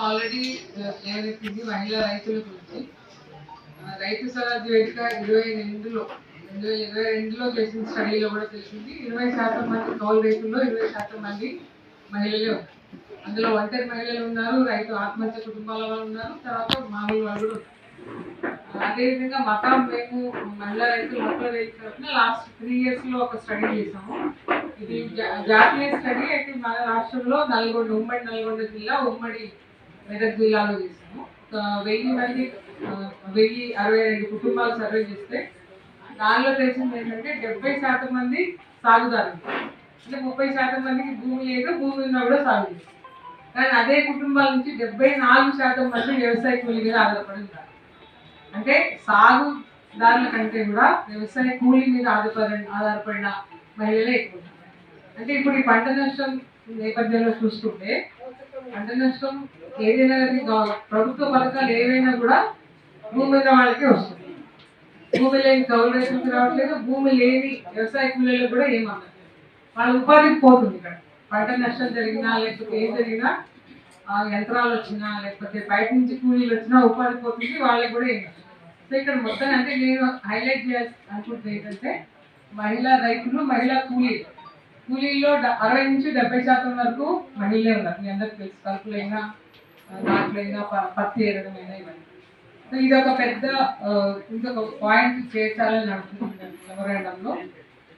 Already మహిళా రైతుల గురించి రైతు సరాజ్ వేదిక ఇరవై రెండులో రెండు వేల ఇరవై రెండులో చేసిన స్టడీలో కూడా తెలిసింది ఇరవై శాతం మంది కౌలు రైతుల్లో ఇరవై శాతం మంది మహిళలే అందులో ఒంటరి మహిళలు ఉన్నారు రైతు ఆత్మహత్య కుటుంబాల వాళ్ళు ఉన్నారు తర్వాత మామూలు వాళ్ళు కూడా అదేవిధంగా మకాం మేము మహిళా రైతులు మొక్కల వేదిక లాస్ట్ త్రీ ఇయర్స్లో ఒక స్టడీ చేసాము ఇది జా- జాతీయ స్టడీ అయితే మన రాష్ట్రంలో నల్గొండ ఉమ్మడి నల్గొండ జిల్లా ఉమ్మడి మెదక్ జిల్లాలో చేసాము వెయ్యి మంది వెయ్యి అరవై రెండు కుటుంబాలు సర్వే చేస్తే దానిలో తెలిసింది ఏంటంటే డెబ్బై శాతం మంది సాగుదారులు అంటే ముప్పై శాతం మందికి భూమి లేదు భూమి ఉన్నా కూడా సాగు చేస్తారు కానీ అదే కుటుంబాల నుంచి డెబ్బై నాలుగు శాతం మంది వ్యవసాయ కూలి మీద ఆధారపడి ఉంటారు అంటే సాగుదారుల కంటే కూడా వ్యవసాయ కూలీ మీద ఆధారపడి ఆధారపడిన మహిళలే ఎక్కువ అంటే ఇప్పుడు ఈ పంట నష్టం నేపథ్యంలో చూసుకుంటే పంట నష్టం ఏదైనా ప్రభుత్వ పథకాలు ఏవైనా కూడా భూమి ఉన్న వాళ్ళకే వస్తుంది. భూమి లేని కౌలు రైతులకు రావట్లేదు భూమి లేని వ్యవసాయ కూలీలకు కూడా ఏమన్నది వాళ్ళ ఉపాధికి పోతుంది ఇక్కడ. పంట నష్టం జరిగినా లేకపోతే ఏం జరిగినా ఆ యంత్రాలు వచ్చినా లేకపోతే బయట నుంచి కూలీలు వచ్చినా ఉపాధి పోతుంది వాళ్ళకి కూడా ఏం సో ఇక్కడ మొత్తం అంటే నేను హైలైట్ చేయాల్సి అనుకుంటుంది ఏంటంటే మహిళా రైతులు మహిళా కూలీలు. కూలీల్లో డ- అరవై నుంచి డెబ్బై శాతం వరకు మహిళలే ఉన్నారు. మీ అందరికి తెలుసు కలుపులైనా దాంట్లైనా ప- పత్తి ఏరడమైనా ఇవన్నీ. సో ఇది ఒక పెద్ద ఆ, ఇంకొక పాయింట్ చేర్చాలని అనుకుంటున్నాను మెమోరాండంలో.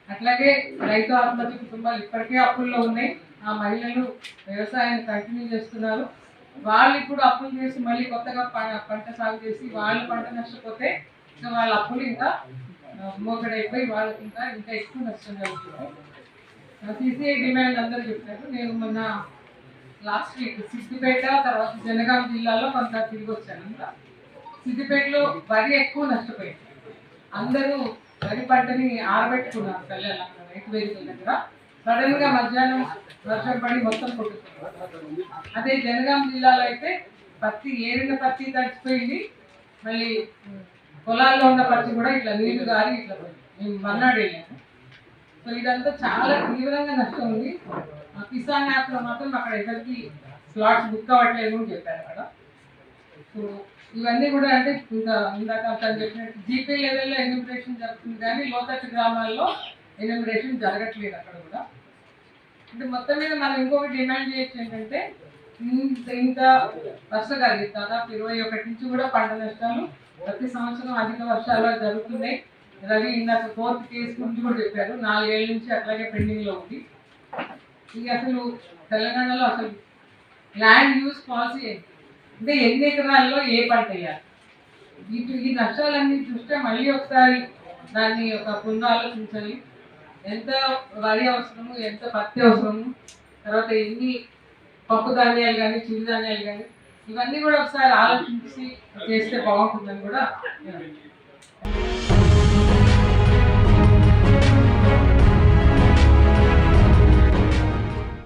అట్లాగే రైతు ఆత్మహత్య కుటుంబాలు ఇప్పటికే అప్పుల్లో ఉన్నాయి. ఆ మహిళలు వ్యవసాయాన్ని కంటిన్యూ చేస్తున్నారు. వాళ్ళు ఇప్పుడు అప్పులు చేసి మళ్ళీ కొత్తగా ప- పంట సాగు చేసి వాళ్ళు పంట నష్టపోతే ఇంకా వాళ్ళ అప్పులు ఇంకా మోకడైపోయి వాళ్ళకి ఇంకా ఇంకా ఎక్కువ నష్టం జరుగుతుంది. సిసిఐ డిమాండ్ అందరూ చెప్పారు నేను మొన్న లాస్ట్ వీక్ సిద్దిపేట తర్వాత జనగాం జిల్లాలో కొంత తిరిగి వచ్చాను ఇంకా సిద్దిపేటలో వరి ఎక్కువ నష్టపోయింది. అందరూ వరి పంటని ఆరబెట్టుకున్నారు పిల్లలు అక్కడ రైతు వేదికల దగ్గర. సడన్గా మధ్యాహ్నం వర్షం పడి మొత్తం కొట్టుకున్నారు అదే జనగాం జిల్లాలో అయితే పత్తి ఏరిన పత్తి తడిచిపోయింది. మళ్ళీ పొలాల్లో ఉన్న పత్తి కూడా ఇట్లా నీళ్ళు గారి ఇట్లా పోయింది. మేము మర్నాడు వెళ్ళాము సో ఇదంతా చాలా తీవ్రంగా నష్టం ఉంది. ఆ కిసాన్ యాప్లో మాత్రం అక్కడ ఎవరికి స్లాట్స్ బుక్ అవ్వట్లేదు అని చెప్పారు అక్కడ సో ఇవన్నీ కూడా అంటే ఇంకా ఇందాక తను చెప్పినట్టు జీపీ లెవెల్లో ఎన్యూమరేషన్ జరుగుతుంది కానీ లోతట్టు గ్రామాల్లో ఎన్యూమరేషన్ జరగట్లేదు అక్కడ కూడా. అంటే మొత్తం మీద మనం ఇంకొకటి డిమాండ్ చేయొచ్చు ఏంటంటే ఇంత ఇంత వర్షకాలు దాదాపు ఇరవై ఒకటి నుంచి కూడా పంట నష్టాలు ప్రతి సంవత్సరం అధిక వర్షాలు జరుగుతున్నాయి. రవి ఇందాక కోర్టు కేసు గురించి కూడా చెప్పారు. నాలుగేళ్ళ నుంచి అట్లాగే పెండింగ్లో ఉంది. ఇది అసలు తెలంగాణలో అసలు ల్యాండ్ యూస్ పాలసీ అంటే ఎన్ని ఎకరాల్లో ఏ పంట వేయాలి? ఇటు ఈ నష్టాలన్నీ చూస్తే మళ్ళీ ఒకసారి దాన్ని ఒక పునరాలోచించాలి. ఎంత వరి అవసరము ఎంత పత్తి అవసరము తర్వాత ఎన్ని పప్పు ధాన్యాలు కానీ చిరుధాన్యాలు కానీ ఇవన్నీ కూడా ఒకసారి ఆలోచించి చేస్తే బాగుంటుందని కూడా